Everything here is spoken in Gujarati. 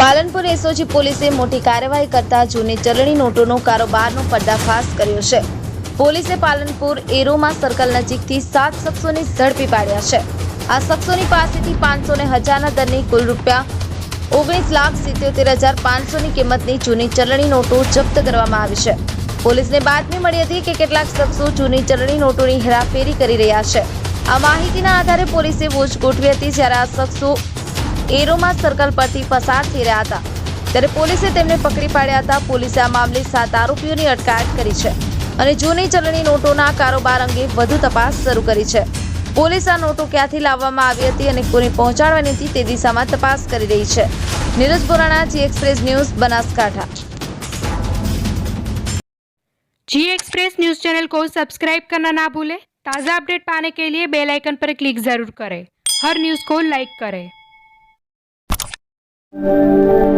પાલનપુર એસઓજી પોલીસે મોટી કાર્યવાહી કરતા જૂની ચલણી નોટોનો કારોબારનો પર્દાફાશ કર્યો છે. પોલીસે પાલનપુર એરોમા સર્કલ નજીકથી સાત શખ્સોને ઝડપી પાડ્યા છે. આ શખ્સોની પાસેથી પાંચસો ને હજારના દરની કુલ રૂપિયા ઓગણીસ લાખ સિત્યોતેર હજાર પાંચસોની કિંમતની જૂની ચલણી નોટો જપ્ત કરવામાં આવી છે. પોલીસને બાતમી મળી હતી કે કેટલાક શખ્સો જૂની ચલણી નોટોની હેરાફેરી કરી રહ્યા છે. આ માહિતીના આધારે પોલીસે વોચ ગોઠવી હતી જ્યારે આ શખ્સો એરોમા સર્કલ પરથી પસાર થઈ રહ્યા હતા ત્યારે પોલીસે તેમને પકડી પાડ્યા હતા પોલીસે આ મામલે સાત આરોપીઓની અટકાયત કરી છે અને જૂની ચલણી નોટોના કારોબાર અંગે વધુ તપાસ શરૂ કરી છે પોલીસ આ નોટો ક્યાંથી લાવવામાં આવી હતી અને કોને પહોંચાડવાની હતી તે દિશામાં તપાસ કરી રહી છે Neeraj Borana G express news Banaskantha G express news channel को सब्सक्राइब करना ना भूलें ताज़ा अपडेट पाने के लिए बेल आइकन पर क्लिक ज़रूर करें हर न्यूज़ को लाइक करें Música